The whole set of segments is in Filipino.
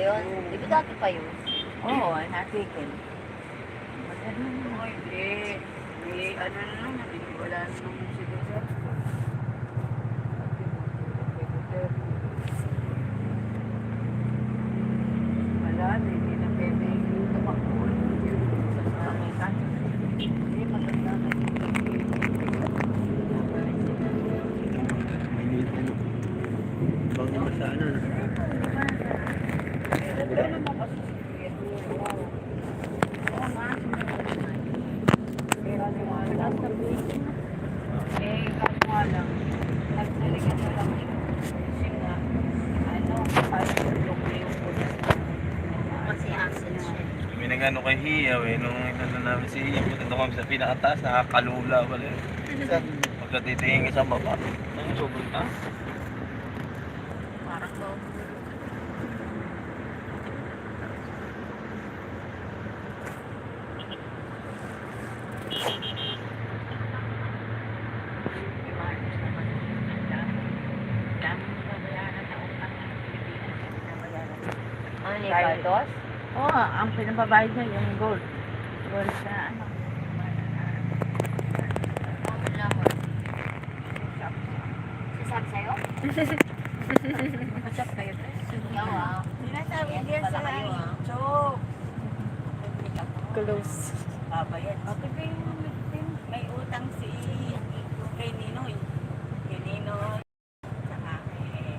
yun? Di ba dati pa yun? Oo, oh. Maganda naman. Hindi. May ano na eh, Wala naman si Duterte. Wala na. Hindi na pwede tumakbo. Sa Amerikan. Hindi maganda na Maliit ano. Bang naman sa ano. no? Ganda naman kasi si Kuya. Wow. Oo nga, Pero ano nga, lahat na buwis. Eh, kaso nga lang, nagsalagyan na lang siya. Kasi nga, ano, parang tulog na yung pulis. Kasi acid siya. May nagano kay Hiyaw eh. Nung inano namin si Hiyaw, punta kami sa pinakataas, nakakalula pala eh. Pagkatitingin ka sa baba, ang sobrang taas. Parang binabayaran. Ano ni Dahil- Oo, ang pinababayad niya yung gold. Gold na ano. Sasabi sa'yo? Masap kayo. Ikaw ah. Sinasabi Yan niya pala sa kayo, ah. YouTube. Close. Babayad. Okay ba yung may utang si kay Ninoy? Kay Ninoy. Saka kay...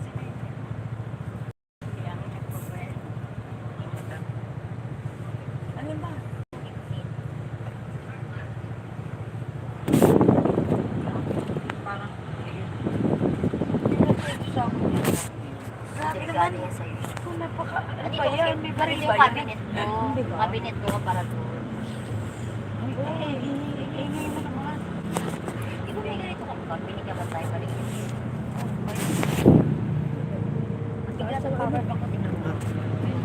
Sino yun? Si ang nagpabayad. Utang. Ano ba? Parang... Yan sa'yo. Kung napaka... Ano Andito ba kasi, yan? May baril yung ba yan? cabinet ko. Hindi ba? Cabinet ko para doon. Ay, ay, ay, ay, mo naman. Hindi ko may ganito kung cabinet ka ba tayo balik yun. Sa.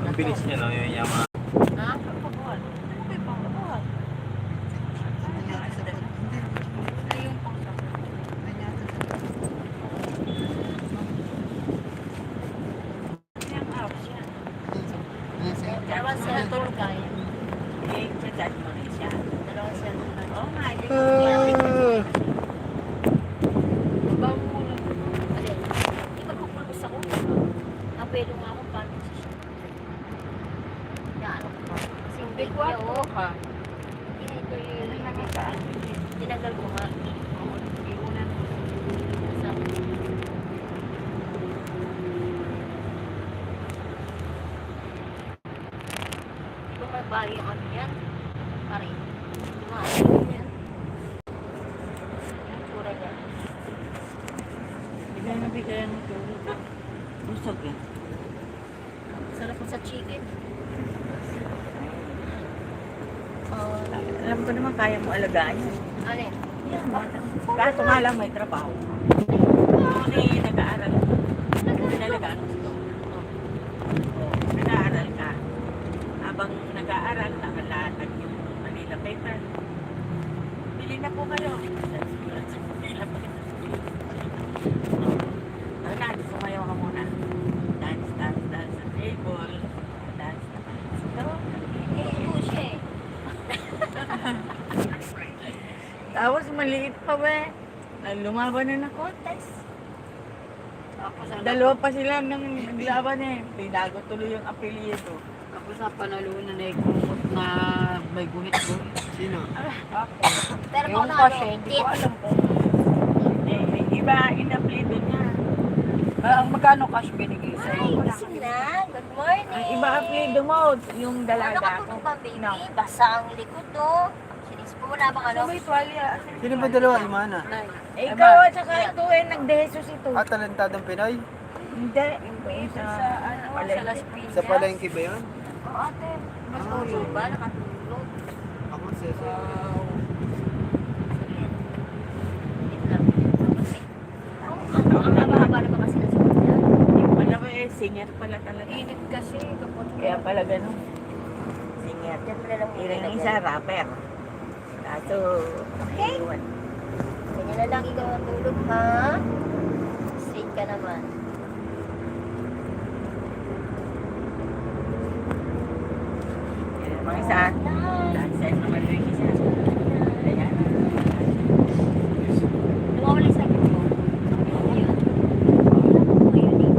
Ang bilis niya no, yung Yamaha. Ha? Pagkabuhan. Ano kayo pagkabuhan? Ayun pang sa... Ilang hours yan? Dalawang senator kay. Eh, chat mo rin siya. Dalawang senator kay. Oo nga, hindi ko Ah. Baba mo muna. Alin? Di ba kukulbos ako? Apelo nga ako paano siya. Inaano ko pa. Kasi hindi ko oh. ka. Hindi ko yun. Tinagal ko nga. Iunan mo. Sa Di ba may bari ang ano yan? Pare. Di ba ano yan? Yung tura niya. Bigay na bigay ng tulog. Busog yan. Sarap sa chicken. Oh, alam ko naman kaya mo alagaan. Alin? Yan. Kaso nga lang may trabaho. Kasi nag-aaral. Pinalagaan mo ito. Nag-aaral ka. Habang nag-aaral, nakalatag yung Manila paper. Bili na po kayo. Manila paper. Oh, dance, sumayaw ka muna. Dance, dance, dance sa table. Dance, dance. Ito. Ito siya eh. Tapos maliit pa ba eh. Lumaban na ng contest. Tapos ang Dalawa pa sila nang naglaban eh. Tinago tuloy yung apelyido. Tapos sa panalunan na ikumot na may guhit-guhit. Sino? Pero Yung mga kasi, ano, hindi ko alam po. Eh, iba inapelyido niya. Ah, magkano cash binigay Ay, sa'yo? gising na. Good morning. Ang iba apelyido mo, yung Ano dalaga. nakatulog ba, baby? No. Basa ang likod, no? Wala bang ano? May tuwalya? Sino ba dalawa, Imana? Eh, ikaw at saka ito eh, nagdehesus ito. Ah, talentadong Pinoy? Hindi. Yung sa, ano, Sa Las Piñas. Sa palengke ba yun? Oo, ate. Matulog ba? Nakatulog. Ako mo eh, singer pala talaga. Init kasi Kaya pala ganun. Singer. Siyempre lang Ilang isa, rapper. Aso. Okay? Ganyan na lang ikaw ang tulog, ha? Straight ka naman. Mga isa. Dansan naman yung isa. Ayan. Lumawala sa akin mo. Ayun. Ayun eh.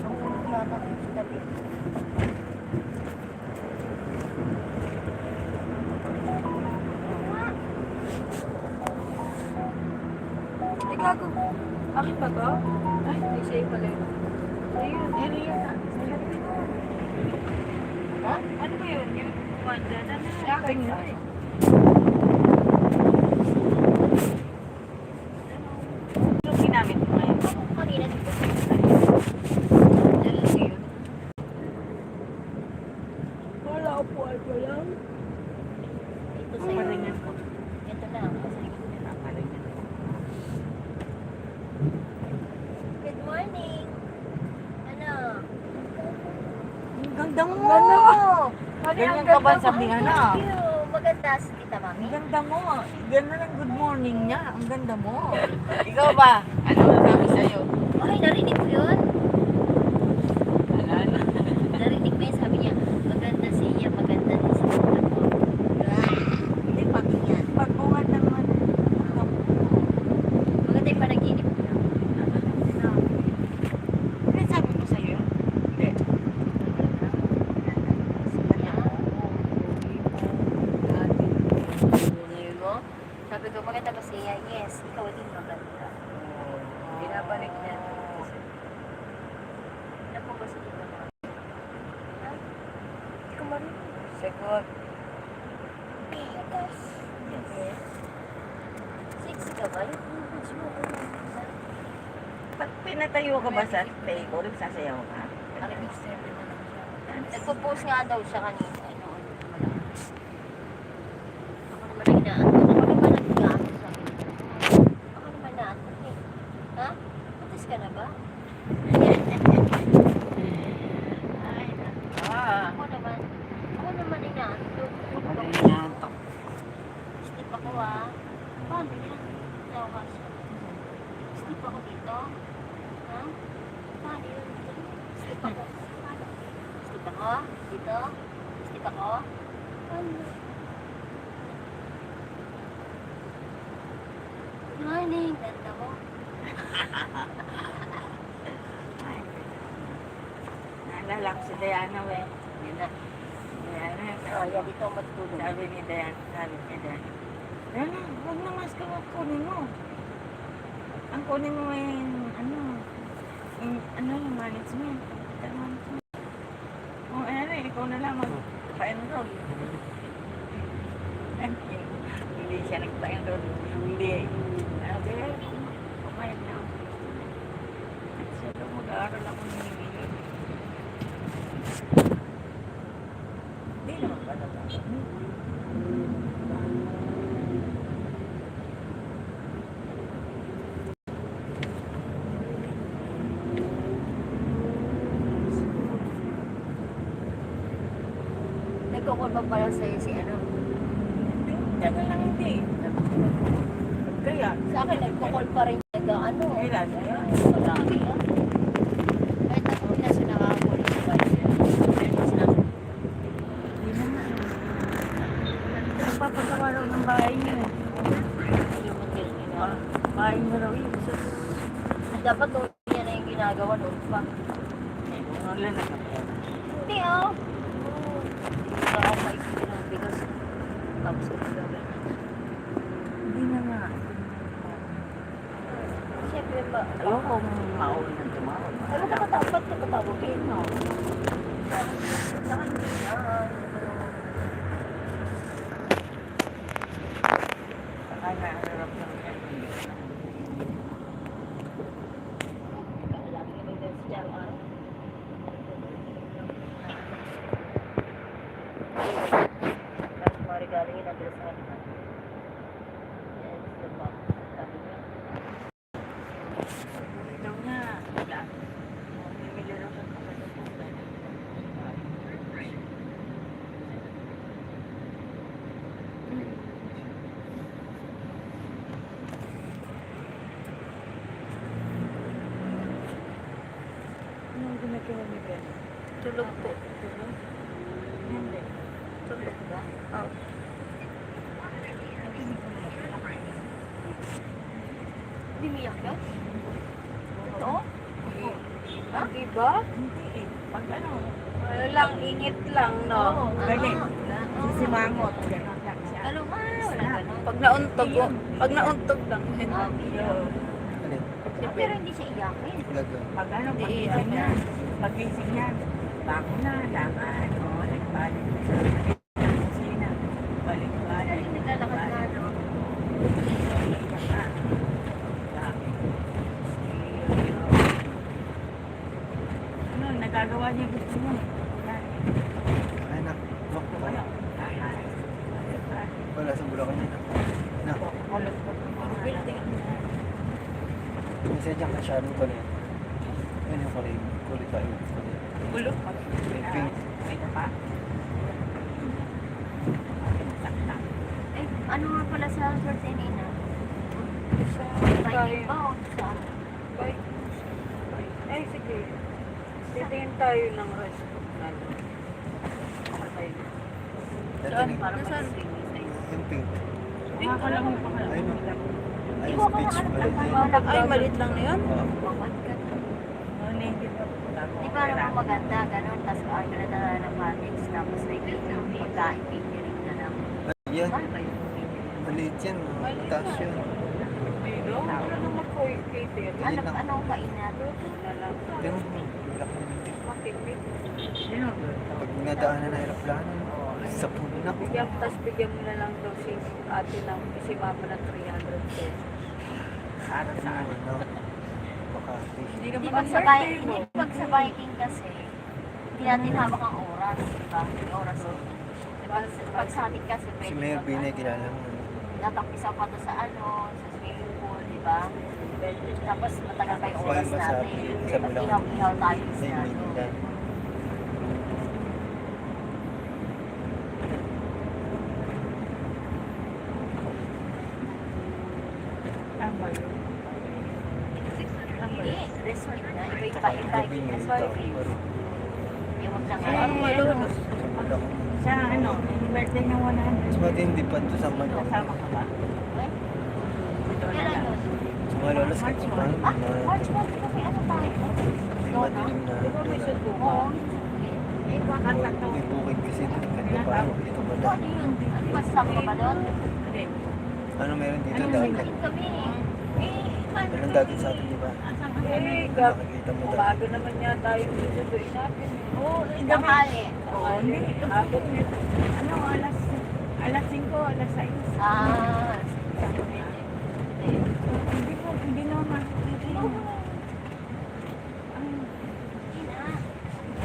Ang ulo yata sa tabi. Ay, gago. Akin ba to? Ay, may sa'yo pala yun. Ayun, area na. Ha? Ano ba yun? Yung wanda na na. Sa akin yun. Ano ginamit mo ngayon? Kanina dito. Ano yun? Wala po, ano lang. Ito Ang sa'yo. palingan ko. Ito na. Kasi Ang palingan ko. Good morning. Ano? Ang ganda mo! Ano? Ganyan ka ba sabihan na? Thank you. Maganda si Tita Mami. Ang ganda mo. Ganun ang good morning niya. Ang ganda mo. Ikaw ba? Ano ang sabi sa'yo? Okay, narinig mo yun? Ano, ano? Narinig mo yun? Sabi niya, maganda siya, maganda din si Tita mo. Hindi, pag, pag bunga naman. Maganda yung panaginip mo. Ano sabi ko sa'yo? Hindi. Ngayon mo? Ba siya? Yes, ikaw din maganda. Binabalik niya. Ano po ba Tita Mami? Ha? Hindi ko marinig. Sagot. Yes. Sexy ka ba? Yung image mo. Pag pinatayo ka ba sa table, nagsasayaw ka? Siya. Nagpo-post nga daw siya kanina. Ay, noon. Ako naman ang inaantok. Ako naman ang inaantok sa akin. Ako naman naantok eh. Ha? Patis ka na ba? Ay, Ah. ako naman. Ako naman inaantok. Ano inaantok? Sleep ako ah. Paano yan? Tawa siya. Sleep ako dito. Ha? Paano yun? Sleep ako. Paano? Sleep ako? Dito? Sleep ako? Paano? Morning, ganda mo. Naalala ko si Diana, we. Yun na. Diana, Oh, yan dito matutulog. sabi ni Diana, sabi ni Diana, Diana, huwag na mask ka, huwag kunin mo. Ang kunin mo ay, ano, yung, ano, yung management. Hotel management. O, ano, ikaw na lang mag-pa-enroll. Hindi siya nagpa-enroll. Hindi. Sabi, kumain na. At siya daw, mag-aaral ako ng ngayon. Hindi naman pala ba? Nagkukul pa pala sa'yo si ano. Tagal lang hindi. Kaya, Sa akin, nagkukul pa rin nag ano. kailan? Marami ah. Kahit ako na rin. Hindi naman. Nagpapagawa raw ng bahay niyo. Ah, Bahay mo raw yun. Dapat doon yan na yung ginagawa noon pa. Wala. Hindi ah. Hindi ako maisip ng bigas. Tapos ko gagawin. Hindi na nga. Siyempre ba? Ayoko mauwi ng tumawag. Ano ka dapat ka patawagin no? Sa kanya. Saka naharap ng Lagi may dance dyan ah. Tapos mga regalo yun, nandun sa kanya. Yes, diba? Sabi niya. Ikaw nga. Wala. Bumili raw sa kapaluputan. Tulog po. Hindi. Tulog ba? Oh. Bimiyak ka? Ito? Ah, diba? Hindi eh. Pag ano, Wala lang, ingit lang, no? Ah, sisimangot. Ganun lang siya. Ano? Wala ganun. Pag nauntog, pag nauntog lang. Ah, biyak. Ano? Eh, Pero hindi siya iyakin. Pag ano, pagising ano. niya. Pagising niya. Bako na, lakad. O, nagbalik. Sina. Balik-balik. Dahil naglalakad nga, no? Iiyak ka. Bakit? Ano, nagagawa niya gusto. Yan. Ay, nak. Nak po Ano? kayo. Ay, Wala sa Bulacan yun. Nak. Ko. Building. Minsan dyan ka siya. Ano pala yun? Ano yung kulay? Kulay tayo. Kulay. Bulok pa. Pink. May pa. Saksak. Eh, ano nga pala sa birthday ni Ina? Sa Biking tayo. ba o sa... Bye. Ay, sige. Tayo ng restaurant na Okay. Saan? Dati Nasaan? Yung pink. Pa ka. Ayun. Ay, Iwan ko speech na pala ano yun. lang Ay, malit lang na yun? Na. Di ba naman maganda, ganun, tapos order na lang ng cottage, tapos may catering, pagkain, catering na lang. Yan. Yung catering? Maliit yan. Maliit Taas na. yun. Wala naman po yung cater. Ayun Ano, lang. anong kain natin? Na lang. Tingnan mo. Wala kang? Pag nadaanan na aeroplano, sa puno na. Bigyan, tapos bigyan mo na lang daw si ate ng si mama ng 300 pesos. Para sa ano? Ano? Makati. Hindi Hindi naman pag ang sa, mo. hindi pag sa Viking kasi, hindi natin hawak ang oras, di ba? May oras. Pag, pag sa atin kasi, Si pwede Mayor pag- Binay, kilala mo. Natakisa pa to sa ano, sa swimming pool, di ba? Tapos matagal pa yung oras natin. sa Tapos ihaw-ihaw tayo Sa sa ano. Resort na. Yung niya na yung swimming. tao. Yung wag lang Ay, Ano malunos? Sa ano, yung birthday ng 100. Mas matindi pa to sa Manila. Kasama ka ba? Ka? Oo. Eh, bakit Kanta to. May bukid kasi dito. Ganda pa. Dito ano ba, ka doon? Meron dito? Ano Dagat. Eh? Meron dagat sa atin, di ba? Ka? Eh, gab. Nakikita mo dagat. Umaga naman yata yung susunduin natin. Oo. Tanghali. Oo, hindi. Abot. Ano, alas, alas 5, alas 6. Ah, Hindi po, hindi naman makikita. Ang,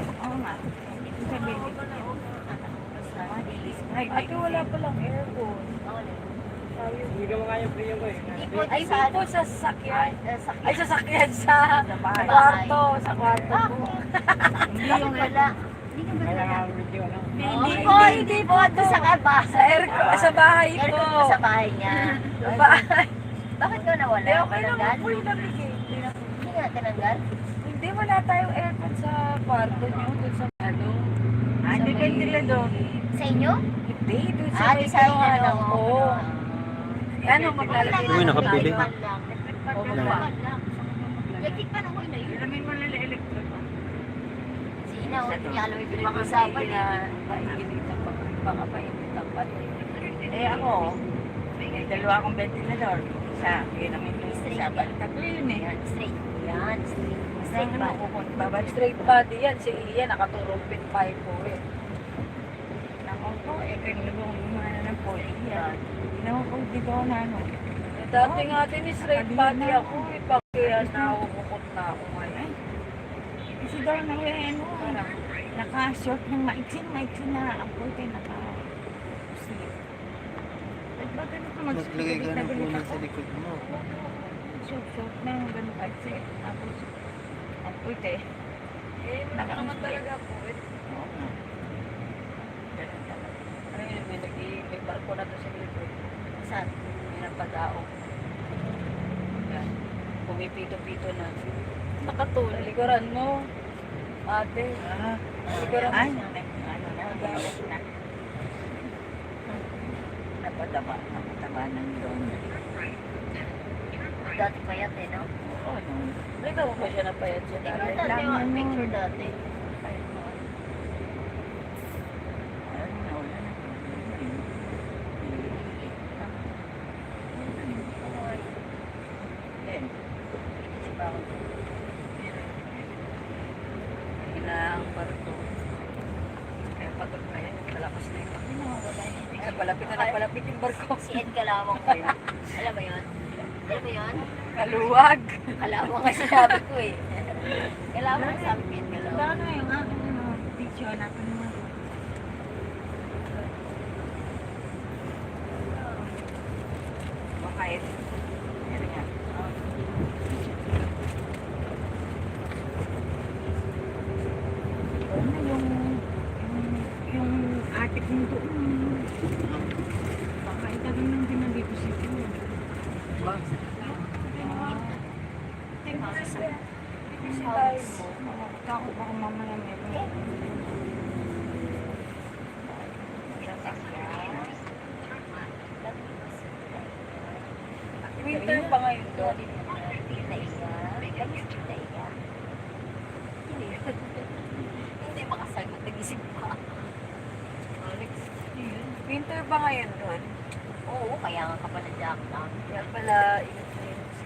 oo nga. Ay, Ate, wala palang aircon. Hindi po Ay, sa di po sa sasakyan. Eh, sa Ay, sasakyan sa Sa bahay. kwarto. Sa kwarto po. hindi yung wala. Hindi ka ba wala? Hindi po, hindi po. Doon sa kaba. Sa aircon. Sa bahay po. Aircon po sa bahay niya. Sa bahay. Nawala? Eh, okay naman po yung eh. Hindi nga tinanggal? Hindi, wala tayong aircon sa kwarto niyo. Doon sa ano. Ah, depende lang doon. Sa inyo? Hindi, doon sa Ah, may di sa inyo ano. lang. Oo. Ano, maglalagay Uy, nakapili. Oo, lang. Electric fan ako na yun. Ilamin mo na lang electric. Si Ina, hindi niya alam yung pinag-usapan na eh. painginitan pa. Baka painginitan pa. Eh ako, may dalawa akong ventilador. Isa, yun ang isa. Balik tatlo yun eh. Yan, straight. Yan, straight. Straight fan. kukunta. Babad straight body yan. Si Ian, nakaturong pin pipe po eh. Ako po, eh, kaya nagawang umana ng poli. Yan. Ginawa ko dito na ano. Eh, Dati nga din eh, straight body ako eh. Pagkaya nakukukot na ako ngayon. Kasi daw na ano, naka-short ng maiksin, maiksin na ang puti naka sleeve. At ba ganun ka mag Naglagay ka ng puno sa likod mo. Short, short na yung ganun kasi. Tapos, ang puti. Eh, naman talaga po eh. Oo nga. Ganun talaga. Ano yun, may nag- may barko na to sa likod. Saan? Yan. Pumipito-pito na. Nakatulog. Sa likuran mo. Ate. Ah, Siguro Ay, mas- ano na, bawas na. Napadaba, napadaba ng doon. Dati pa yan eh, no? Oo, nung Ikaw ba siya napayat siya Tingnan dati? yung yun. picture dati. ano, nawala na. Then, ilang barko. Kaya pagod na yan, malakas na yun. Kaya palapit na na palapit yung barko. Si Ed Kalawang ko yun. Alam mo yun? Alam mo yun? Kaluwag. Kalawang nga sinabi ko eh. Kalawang sabi ko Ed Kalawang. Baka na yung aking ano, picture natin naman. Baka ito. Meron nga. Ano yung, yung, yung ate kong doon. Baka itagal nang din nandito si Tio. Takot baka mamaya meron. Winter pa ngayon doon. Hindi makasagot, nag-isip pa. Winter pa ngayon doon. Oo, kaya nga ka pa na jack lang. Kaya pala, init na init si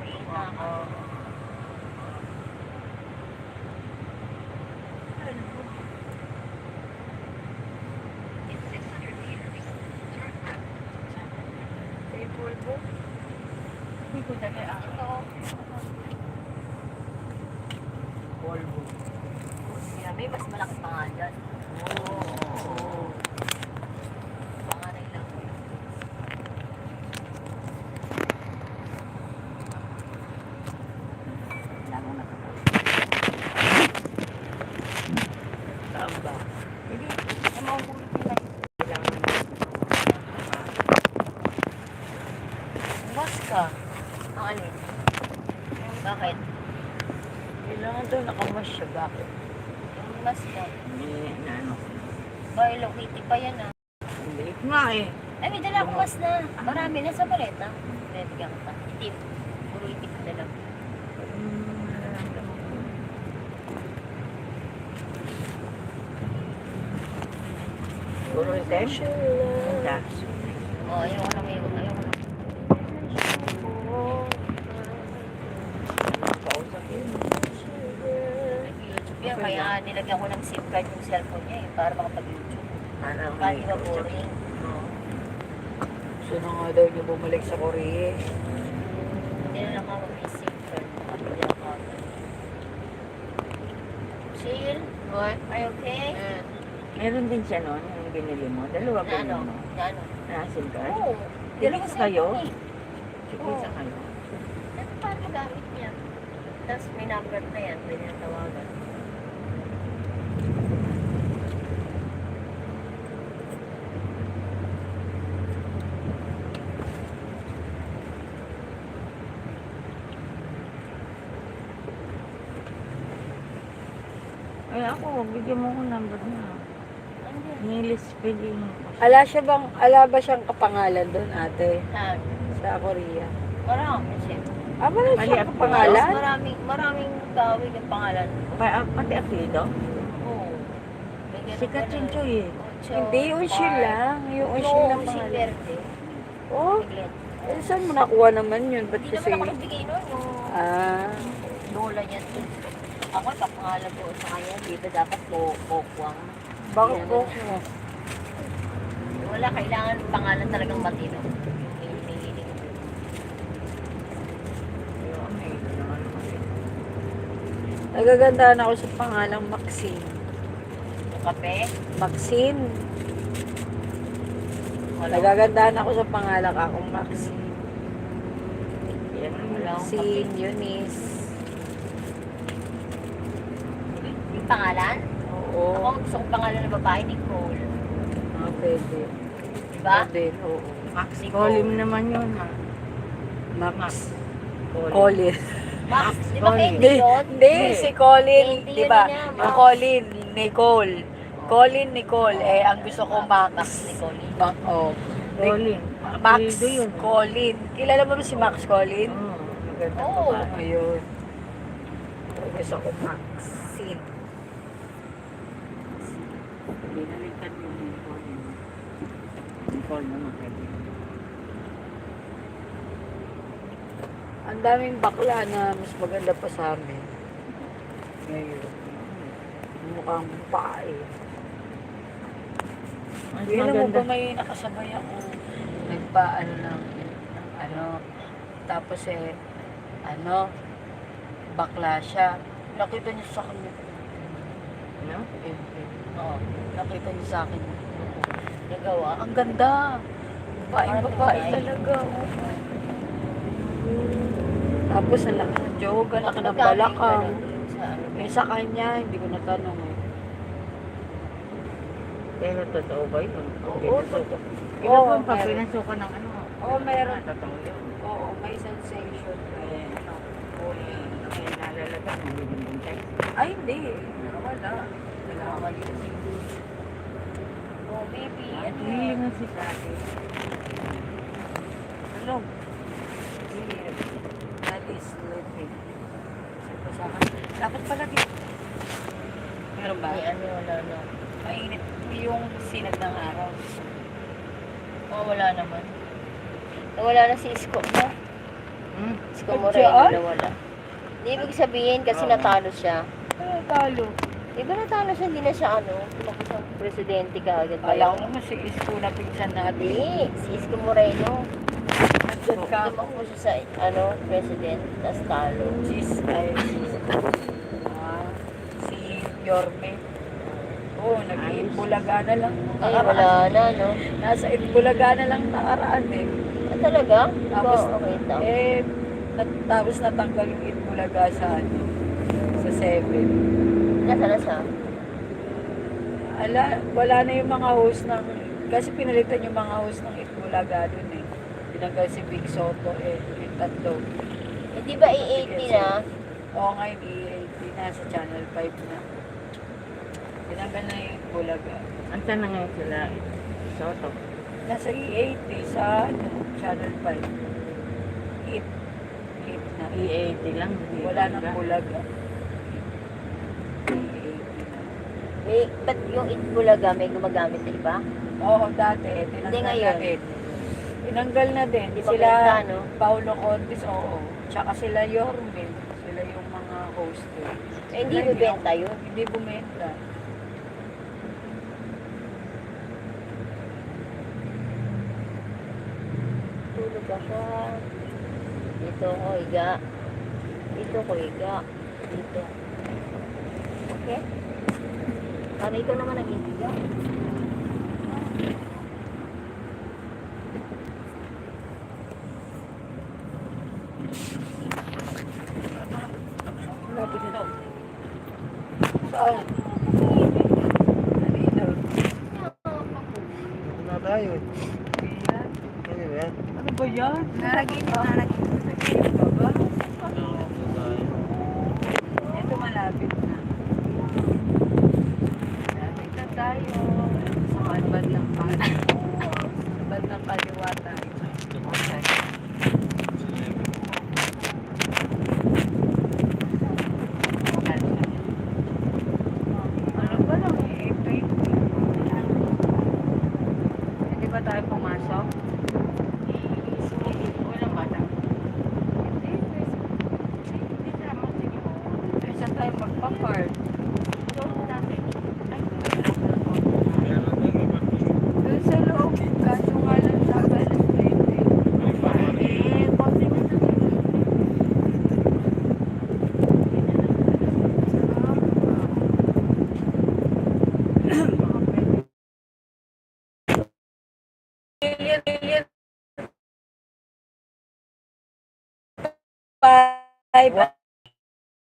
May na ako. Kay Pulpo. Hindi ko dali ako. Polvo. Yeah, may mas malaki pa nga dyan. Oo. Panganay lang. Lalo na kapag. Tamba. Hindi, sa mga bulit nila. Kailangan Mas ka. Ang alin? Bakit? Kailangan daw nakamas siya. Bakit? Yung mas ka. Hindi, na ano. Ba, Hello Kitty pa yan ah. Hindi nga eh. Ay, may dala akong mas na. Marami na sa paleta. May bigyan kita. Itim. Puro itim na lang. Ko. Puro item? Ganda. Oo, oh, ayoko na. Kausap yun. YouTube yan. Kaya nilagyan ko ng SIM card yung cellphone niya eh. Para makapag-YouTube. Ano, ba boring. Gusto na nga daw niya bumalik sa Korea. Hindi na lang ako may agad. Chill? What? Are you okay? Meron din siya noon, yung binili mo. Dalawa Na binili ano? ano? Na SIM card. Oo. Dalawa Kasi kayo? ako eh. Sige, sa kayo. Ano paano gamit niya? Tapos may number na yan. Pwede na tawagan. Ay, ako, bigyan mo ko number niya. English spelling. Ala siya bang, ala ba siyang kapangalan doon ate? Saan? Sa Korea? Marami siyempre. Ah, wala Mali siya ang kapangalan? Maraming, maraming gawin yung pangalan. Pa, ah, pati apelido? Oo. May ganun Si Katrin ganun. Choy eh. Ocho, Hindi, Unshil Park. lang. Yung No, Unshil lang Unshil pangalan. Verde. Oh, Biglet. eh, saan mo nakuha naman yun? Ba't Hindi kasi... naman ako nagbigay nun. Yung Ah, lola niya. Ako kapangalan ko sa kanya. Di ba dapat po Pokwang? bakit po? Wala, kailangan pangalan talagang matino. Nagagandahan ako sa pangalang Maxine. Yung kape. Maxine. Wala. Nagagandahan ako sa pangalan akong Maxine. Yan Wala akong Maxine, Eunice. Yung pangalan? Ako Oo. ang gusto kong pangalan ng babae, Nicole. Ah, pwede. Diba? Pwede, oo. Max Colim naman yun ha. Max. Colin. Colin. Max, di ba Hindi, Candy yun? hindi, si Colin, Hindi, di ba? ano Yung Max. Colin, Nicole. Colin, Nicole. Eh, ang gusto ko Max. Max ni Colin. Ma- oh. Colin. Max. Colin. Kilala mo ba si Max Colin? Oo, pa. Ayun. Ang gusto ko Maxine. Binaliktad mo yung Colin. Nicole naman pwede. Ang daming bakla na mas maganda pa sa amin. Ngayon. Mukhang pae. Mas Hindi mo ba may nakasabay ako nagpaano ng, ng ano, tapos eh, ano, bakla siya. Nakita niyo sa akin Ano? eh, eh, Oo, nakita niyo sa akin nagawa. Ang ganda. Babae, babae talaga. Tapos ang laki ng jog, ang laki ng balakang. Ano? Eh sa kanya, hindi ko natanong eh. Pero totoo ba yun? Oo, totoo. Ba pag meron. pinasukan ng ano? Oo, meron. Totoo yun. Oo, may sensation. Eh, ano? Nalilimbing tayo. Ay, hindi. Wala. Wala Oh, baby. Ano yun? yung si? Ano? Here. That is akin, dapat pala dito. Meron ba? Ay, ano, wala na. Mainit yung sinag ng araw. Oh, wala naman. Nawala na si Isko mo. Hmm? Isko Moreno saan? nawala. Hindi ibig sabihin kasi natalo siya. Ay, talo. Di ba natalo siya, hindi na siya ano, tumakbo siyang presidente ka agad Alam mo si Isko na pinsan natin. Hindi, si Isko Moreno. Tumakbo siya sa, ano, president, tapos talo. Sis, ay, ah, si Yorme. Oo, oh, nag-iimbulaga na lang. Ay, wala na, no? Nasa Imbulaga na lang nakaraan eh. Ah, talaga? Tapos, Ikaw, okay eh, nat- tapos natanggal yung Imbulaga sa ano, sa 7. Nasa na siya? Ala, wala na yung mga host ng, kasi pinalitan yung mga host ng Itbulaga dun eh. Tinanggal si Big Soto eh, yung tatlo. Eh, di ba E80 na? Oo nga yung E80 na sa Channel 5 na. Tinanggal na yung Itbulaga. Ang tanong ngayon sila, Soto. Nasa E80 sa ano, Channel 5. It, it na. E80 lang. hindi Wala nang. Bulaga. E80 na. May, ba't yung Itbulaga may gumagamit na iba? Oo, dati. eh, Hindi Tinanggal ngayon. na din. Tinanggal na din. Di ba Sila, benta, no? Paulo Contis, oo. Tsaka sila Yormel. Sila yung mga host. eh. Eh, hindi bibenta yun. Hindi bumenta. Tulog ako. Dito ako higa. Dito ko higa. Dito. Okay? Para ikaw naman ang